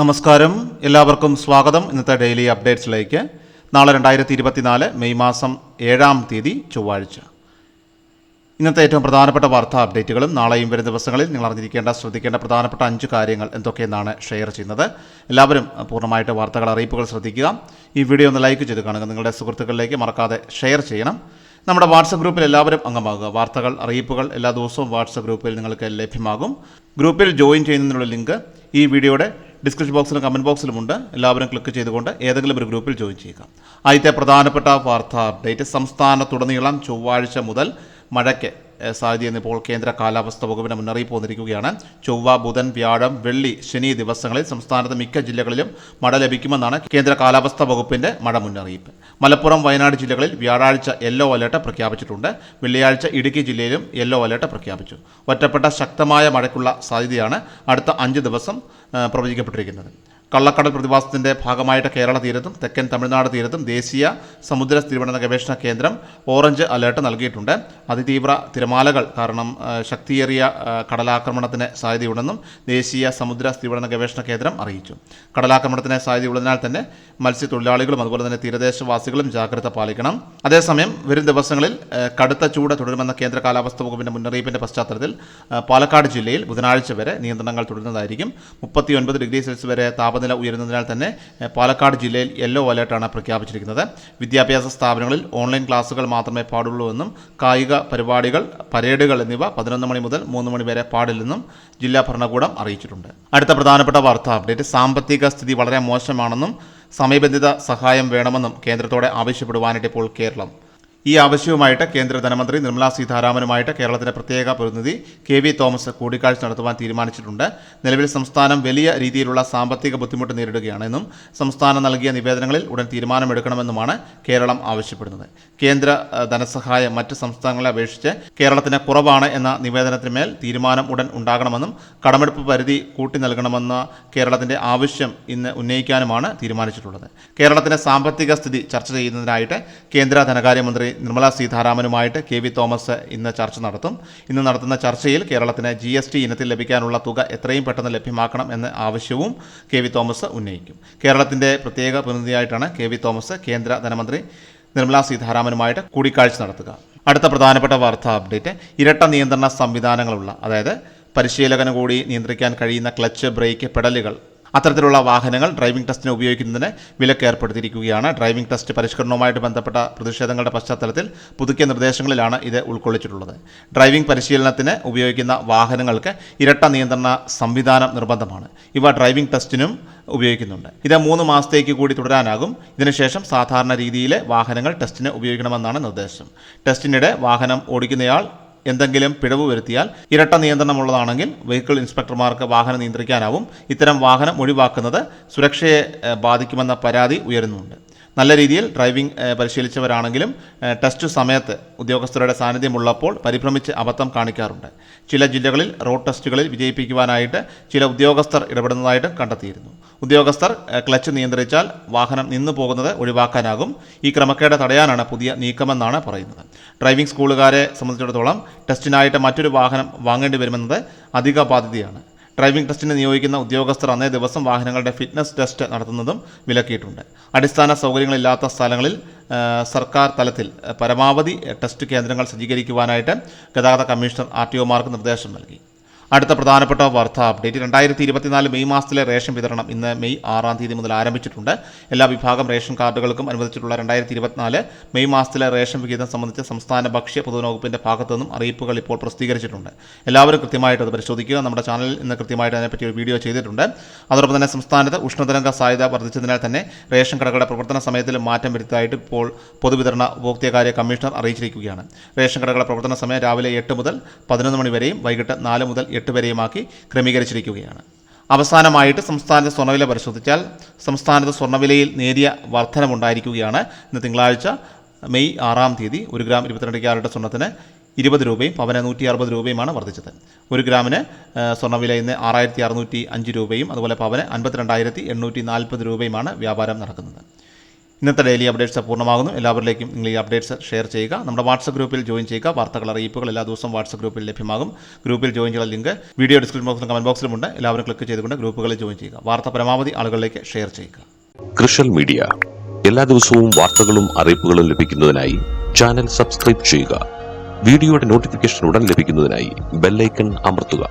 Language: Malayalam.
നമസ്കാരം. എല്ലാവർക്കും സ്വാഗതം. ഇന്നത്തെ ഡെയിലി അപ്ഡേറ്റ്സിലേക്ക്. നാളെ രണ്ടായിരത്തി ഇരുപത്തിനാല് മെയ് മാസം ഏഴാം തീയതി ചൊവ്വാഴ്ച. ഇന്നത്തെ ഏറ്റവും പ്രധാനപ്പെട്ട വാർത്താ അപ്ഡേറ്റുകളും നാളെയും വരും ദിവസങ്ങളിൽ നിങ്ങൾ അറിഞ്ഞിരിക്കേണ്ട ശ്രദ്ധിക്കേണ്ട പ്രധാനപ്പെട്ട അഞ്ച് കാര്യങ്ങൾ എന്തൊക്കെയെന്നാണ് ഷെയർ ചെയ്യുന്നത്. എല്ലാവരും പൂർണമായിട്ട് വാർത്തകൾ അറിയിപ്പുകൾ ശ്രദ്ധിക്കുക. ഈ വീഡിയോ ഒന്ന് ലൈക്ക് ചെയ്ത് കാണുക. നിങ്ങളുടെ സുഹൃത്തുക്കളിലേക്ക് മറക്കാതെ ഷെയർ ചെയ്യണം. നമ്മുടെ വാട്സപ്പ് ഗ്രൂപ്പിൽ എല്ലാവരും അംഗമാകുക. വാർത്തകൾ അറിയിപ്പുകൾ എല്ലാ ദിവസവും വാട്സപ്പ് ഗ്രൂപ്പിൽ നിങ്ങൾക്ക് ലഭ്യമാകും. ഗ്രൂപ്പിൽ ജോയിൻ ചെയ്യുന്നതിനുള്ള ലിങ്ക് ഈ വീഡിയോയുടെ ഡിസ്ക്രിപ്ഷൻ ബോക്സിലും കമന്റ് ബോക്സിലുമുണ്ട് എല്ലാവരും ക്ലിക്ക് ചെയ്തുകൊണ്ട് ഏതെങ്കിലും ഒരു ഗ്രൂപ്പിൽ ജോയിൻ ചെയ്യുക. ആദ്യത്തെ പ്രധാനപ്പെട്ട വാർത്താ അപ്ഡേറ്റ് സംസ്ഥാനത്തുടനീളം ചൊവ്വാഴ്ച മുതൽ മഴയ്ക്ക് സാധ്യതയെന്ന് ഇപ്പോൾ കേന്ദ്ര കാലാവസ്ഥ വകുപ്പിന് മുന്നറിയിപ്പ് വന്നിരിക്കുകയാണ്. ചൊവ്വ ബുധൻ വ്യാഴം വെള്ളി ശനി ദിവസങ്ങളിൽ സംസ്ഥാനത്ത് മിക്ക ജില്ലകളിലും മഴ ലഭിക്കുമെന്നാണ് കേന്ദ്ര കാലാവസ്ഥ വകുപ്പിന്റെ മഴ മുന്നറിയിപ്പ്. മലപ്പുറം വയനാട് ജില്ലകളിൽ വ്യാഴാഴ്ച യെല്ലോ അലേർട്ട് പ്രഖ്യാപിച്ചിട്ടുണ്ട്. വെള്ളിയാഴ്ച ഇടുക്കി ജില്ലയിലും യെല്ലോ അലേർട്ട് പ്രഖ്യാപിച്ചു. ഒറ്റപ്പെട്ട ശക്തമായ മഴയ്ക്കുള്ള സാധ്യതയാണ് അടുത്ത അഞ്ച് ദിവസം പ്രവചിക്കപ്പെട്ടിരിക്കുന്നത്. കള്ളക്കടൽ പ്രതിഭാസത്തിന്റെ ഭാഗമായിട്ട് കേരള തീരത്തും തെക്കൻ തമിഴ്നാട് തീരത്തും ദേശീയ സമുദ്ര സ്ഥിരപഠന ഗവേഷണ കേന്ദ്രം ഓറഞ്ച് അലേർട്ട് നൽകിയിട്ടുണ്ട്. അതിതീവ്ര തിരമാലകൾ കാരണം ശക്തിയേറിയ കടലാക്രമണത്തിന് സാധ്യതയുണ്ടെന്നും ദേശീയ സമുദ്ര സ്ഥിരപഠന ഗവേഷണ കേന്ദ്രം അറിയിച്ചു. കടലാക്രമണത്തിന് സാധ്യതയുള്ളതിനാൽ തന്നെ മത്സ്യത്തൊഴിലാളികളും അതുപോലെ തന്നെ തീരദേശവാസികളും ജാഗ്രത പാലിക്കണം. അതേസമയം വരും ദിവസങ്ങളിൽ കടുത്ത ചൂട് തുടരുമെന്ന കേന്ദ്ര കാലാവസ്ഥ വകുപ്പിന്റെ മുന്നറിയിപ്പിന്റെ പശ്ചാത്തലത്തിൽ പാലക്കാട് ജില്ലയിൽ ബുധനാഴ്ച വരെ നിയന്ത്രണങ്ങൾ തുടരുന്നതായിരിക്കും. മുപ്പത്തി ഒൻപത് ഡിഗ്രി സെൽഷ്യസ് വരെ താപനില ഉയരുന്നതിനാൽ തന്നെ പാലക്കാട് ജില്ലയിൽ യെല്ലോ അലേർട്ടാണ് പ്രഖ്യാപിച്ചിരിക്കുന്നത്. വിദ്യാഭ്യാസ സ്ഥാപനങ്ങളിൽ ഓൺലൈൻ ക്ലാസുകൾ മാത്രമേ പാടുള്ളൂ എന്നും കായിക പരിപാടികൾ പരേഡുകൾ എന്നിവ പതിനൊന്ന് മണി മുതൽ മൂന്ന് മണി വരെ പാടില്ലെന്നും ജില്ലാ ഭരണകൂടം അറിയിച്ചിട്ടുണ്ട്. അടുത്ത പ്രധാനപ്പെട്ട വാർത്താ അപ്ഡേറ്റ് സാമ്പത്തിക സ്ഥിതി വളരെ മോശമാണെന്നും സമയബന്ധിത സഹായം വേണമെന്നും കേന്ദ്രത്തോടെ ആവശ്യപ്പെടുവാനായിട്ട് ഇപ്പോൾ കേരളം. ഈ ആവശ്യവുമായിട്ട് കേന്ദ്ര ധനമന്ത്രി നിർമ്മലാ സീതാരാമനുമായിട്ട് കേരളത്തിന്റെ പ്രത്യേക പ്രതിനിധി കെ വി തോമസ് കൂടിക്കാഴ്ച നടത്തുവാൻ തീരുമാനിച്ചിട്ടുണ്ട്. നിലവിൽ സംസ്ഥാനം വലിയ രീതിയിലുള്ള സാമ്പത്തിക ബുദ്ധിമുട്ട് നേരിടുകയാണെന്നും സംസ്ഥാനം നൽകിയ നിവേദനങ്ങളിൽ ഉടൻ തീരുമാനമെടുക്കണമെന്നുമാണ് കേരളം ആവശ്യപ്പെടുന്നത്. കേന്ദ്ര ധനസഹായം മറ്റ് സംസ്ഥാനങ്ങളെ അപേക്ഷിച്ച് കേരളത്തിന് കുറവാണ് എന്ന നിവേദനത്തിന്മേൽ തീരുമാനം ഉടൻ ഉണ്ടാകണമെന്നും കടമെടുപ്പ് പരിധി കൂട്ടി നൽകണമെന്ന കേരളത്തിന്റെ ആവശ്യം ഇന്ന് ഉന്നയിക്കാനുമാണ് തീരുമാനിച്ചിട്ടുള്ളത്. കേരളത്തിന്റെ സാമ്പത്തിക സ്ഥിതി ചർച്ച ചെയ്യുന്നതിനായിട്ട് കേന്ദ്ര ധനകാര്യമന്ത്രി നിർമ്മലാ സീതാരാമനുമായിട്ട് കെ വി തോമസ് ഇന്ന് ചർച്ച നടത്തും. ഇന്ന് നടത്തുന്ന ചർച്ചയിൽ കേരളത്തിന് ജി എസ് ടി ഇനത്തിൽ ലഭിക്കാനുള്ള തുക എത്രയും പെട്ടെന്ന് ലഭ്യമാക്കണം എന്ന ആവശ്യവും കെ വി തോമസ് ഉന്നയിക്കും. കേരളത്തിന്റെ പ്രത്യേക പ്രതിനിധിയായിട്ടാണ് കെ വി തോമസ് കേന്ദ്ര ധനമന്ത്രി നിർമ്മലാ സീതാരാമനുമായിട്ട് കൂടിക്കാഴ്ച നടത്തുക. അടുത്ത പ്രധാനപ്പെട്ട വാർത്താ അപ്ഡേറ്റ് ഇരട്ട നിയന്ത്രണ സംവിധാനങ്ങളുള്ള അതായത് പരിശീലകന് കൂടി നിയന്ത്രിക്കാൻ കഴിയുന്ന ക്ലച്ച് ബ്രേക്ക് പെഡലുകൾ അത്തരത്തിലുള്ള വാഹനങ്ങൾ ഡ്രൈവിംഗ് ടെസ്റ്റിന് ഉപയോഗിക്കുന്നതിന് വിലക്ക് ഏർപ്പെടുത്തിയിരിക്കുകയാണ്. ഡ്രൈവിംഗ് ടെസ്റ്റ് പരിഷ്കരണവുമായിട്ട് ബന്ധപ്പെട്ട പ്രതിഷേധങ്ങളുടെ പശ്ചാത്തലത്തിൽ പുതുക്കിയ നിർദ്ദേശങ്ങളിലാണ് ഇത് ഉൾക്കൊള്ളിച്ചിട്ടുള്ളത്. ഡ്രൈവിംഗ് പരിശീലനത്തിന് ഉപയോഗിക്കുന്ന വാഹനങ്ങൾക്ക് ഇരട്ട നിയന്ത്രണ സംവിധാനം നിർബന്ധമാണ്. ഇവ ഡ്രൈവിംഗ് ടെസ്റ്റിനും ഉപയോഗിക്കുന്നുണ്ട്. ഇത് മൂന്ന് മാസത്തേക്ക് കൂടി തുടരാനാകും. ഇതിനുശേഷം സാധാരണ രീതിയിലെ വാഹനങ്ങൾ ടെസ്റ്റിന് ഉപയോഗിക്കണമെന്നാണ് നിർദ്ദേശം. ടെസ്റ്റിനിടെ വാഹനം ഓടിക്കുന്നയാൾ എന്തെങ്കിലും പിഴവ് വരുത്തിയാൽ ഇരട്ട നിയന്ത്രണമുള്ളതാണെങ്കിൽ വെഹിക്കിൾ ഇൻസ്പെക്ടർമാർക്ക് വാഹനം നിയന്ത്രിക്കാനാവും. ഇത്തരം വാഹനം ഒഴിവാക്കുന്നത് സുരക്ഷയെ ബാധിക്കുമെന്ന പരാതി ഉയരുന്നുണ്ട്. നല്ല രീതിയിൽ ഡ്രൈവിംഗ് പരിശീലിച്ചവരാണെങ്കിലും ടെസ്റ്റ് സമയത്ത് ഉദ്യോഗസ്ഥരുടെ സാന്നിധ്യമുള്ളപ്പോൾ പരിഭ്രമിച്ച് അബദ്ധം കാണിക്കാറുണ്ട്. ചില ജില്ലകളിൽ റോഡ് ടെസ്റ്റുകളിൽ വിജയിപ്പിക്കുവാനായിട്ട് ചില ഉദ്യോഗസ്ഥർ ഇടപെടുന്നതായിട്ടും കണ്ടെത്തിയിരുന്നു. ഉദ്യോഗസ്ഥർ ക്ലച്ച് നിയന്ത്രിച്ചാൽ വാഹനം നിന്നു പോകുന്നത് ഒഴിവാക്കാനാകും. ഈ ക്രമക്കേട് തടയാനാണ് പുതിയ നീക്കമെന്നാണ് പറയുന്നത്. ഡ്രൈവിംഗ് സ്കൂളുകാരെ സംബന്ധിച്ചിടത്തോളം ടെസ്റ്റിനായിട്ട് മറ്റൊരു വാഹനം വാങ്ങേണ്ടി വരുമെന്നത് അധിക ബാധ്യതയാണ്. ഡ്രൈവിംഗ് ടെസ്റ്റിന് നിയോഗിക്കുന്ന ഉദ്യോഗസ്ഥർ അന്നേ ദിവസം വാഹനങ്ങളുടെ ഫിറ്റ്നസ് ടെസ്റ്റ് നടത്തുന്നതും വിലക്കിയിട്ടുണ്ട്. അടിസ്ഥാന സൗകര്യങ്ങളില്ലാത്ത സ്ഥലങ്ങളിൽ സർക്കാർ തലത്തിൽ പരമാവധി ടെസ്റ്റ് കേന്ദ്രങ്ങൾ സജ്ജീകരിക്കുവാനായിട്ട് ഗതാഗത കമ്മീഷണർ ആർ ടി ഒമാർക്ക് നിർദ്ദേശം നൽകി. അടുത്ത പ്രധാനപ്പെട്ട വാർത്താ അപ്ഡേറ്റ്. രണ്ടായിരത്തി ഇരുപത്തിനാല് മെയ് മാസത്തിലെ റേഷൻ വിതരണം ഇന്ന് മെയ് ആറാം തീയതി മുതൽ ആരംഭിച്ചിട്ടുണ്ട്. എല്ലാ വിഭാഗം റേഷൻ കാർഡുകൾക്കും അനുവദിച്ചിട്ടുള്ള രണ്ടായിരത്തി ഇരുപത്തിനാല് മെയ് മാസത്തിലെ റേഷൻ വിഹിതം സംബന്ധിച്ച സംസ്ഥാന ഭക്ഷ്യ പൊതുവകുപ്പിന്റെ ഭാഗത്തു നിന്നും അറിയിപ്പുകൾ ഇപ്പോൾ പ്രസിദ്ധീകരിച്ചിട്ടുണ്ട്. എല്ലാവരും കൃത്യമായിട്ട് അത് പരിശോധിക്കുക. നമ്മുടെ ചാനലിൽ ഇന്ന് കൃത്യമായിട്ട് അതിനെപ്പറ്റി ഒരു വീഡിയോ ചെയ്തിട്ടുണ്ട്. അതോടൊപ്പം തന്നെ സംസ്ഥാനത്ത് ഉഷ്ണതരംഗ സാധ്യത വർദ്ധിച്ചതിനാൽ തന്നെ റേഷൻ കടകളുടെ പ്രവർത്തന സമയത്തിൽ മാറ്റം വരുത്തിയതായിട്ട് ഇപ്പോൾ പൊതുവിതരണ ഉപഭോക്തൃകാര്യ കമ്മീഷണർ അറിയിച്ചിരിക്കുകയാണ്. റേഷൻ കടകളുടെ പ്രവർത്തന സമയം രാവിലെ എട്ട് മുതൽ പതിനൊന്ന് മണി വരെയും വൈകിട്ട് നാല് മുതൽ എട്ട് വരെയുമാക്കി ക്രമീകരിച്ചിരിക്കുകയാണ്. അവസാനമായിട്ട് സംസ്ഥാനത്തെ സ്വർണവില പരിശോധിച്ചാൽ സംസ്ഥാനത്ത് സ്വർണവിലയിൽ നേരിയ വർധനമുണ്ടായിരിക്കുകയാണ്. ഇന്ന് തിങ്കളാഴ്ച മെയ് ആറാം തീയതി ഒരു ഗ്രാം ഇരുപത്തിരണ്ട് ക്യാരറ്റ് സ്വർണത്തിന് ഇരുപത് രൂപയും പവന് നൂറ്റി അറുപത് രൂപയുമാണ് വർദ്ധിച്ചത്. ഒരു ഗ്രാമിന് സ്വർണവില ഇന്ന് ആറായിരത്തി അറുന്നൂറ്റി അഞ്ച് രൂപയും അതുപോലെ പവന് അൻപത്തിരണ്ടായിരത്തി എണ്ണൂറ്റി നാൽപ്പത് രൂപയുമാണ് വ്യാപാരം നടക്കുന്നത്. ഇന്നത്തെ ഡെയിലി അപ്ഡേറ്റ്സ് പൂർണമാകുന്നു. എല്ലാവരിലേക്കും നിങ്ങൾ ഈ അപ്ഡേറ്റ്സ് ഷെയർ ചെയ്യുക. നമ്മുടെ വാട്സപ്പ് ഗ്രൂപ്പിൽ ജോയിൻ ചെയ്യുക. വാർത്തകൾ അറിയിപ്പുകൾ എല്ലാ ദിവസവും വാട്സപ്പ് ഗ്രൂപ്പിൽ ലഭ്യമാകും. ഗ്രൂപ്പിൽ ജോയിൻ ചെയ്യുന്ന ലിങ്ക് വീഡിയോ ഡിസ്ക്രിപ്ഷൻ ബോക്സിലും കമന്റ് ബോക്സിലുമുണ്ട് എല്ലാവരും ക്ലിക്ക് ചെയ്തുകൊണ്ട് ഗ്രൂപ്പുകളിൽ ജോയിൻ ചെയ്യുക. വാർത്ത പരമാവധി ആളുകളിലേക്ക് ഷെയർ ചെയ്യുക. Social media. എല്ലാ ദിവസവും വാർത്തകളും അറിയിപ്പുകളും ലഭിക്കുന്നതിനായി ചാനൽ സബ്സ്ക്രൈബ് ചെയ്യുക. വീഡിയോയുടെ നോട്ടിഫിക്കേഷൻ ഉടൻ ലഭിക്കുന്നതിനായി ബെല്ലൈക്കൺ അമർത്തുക.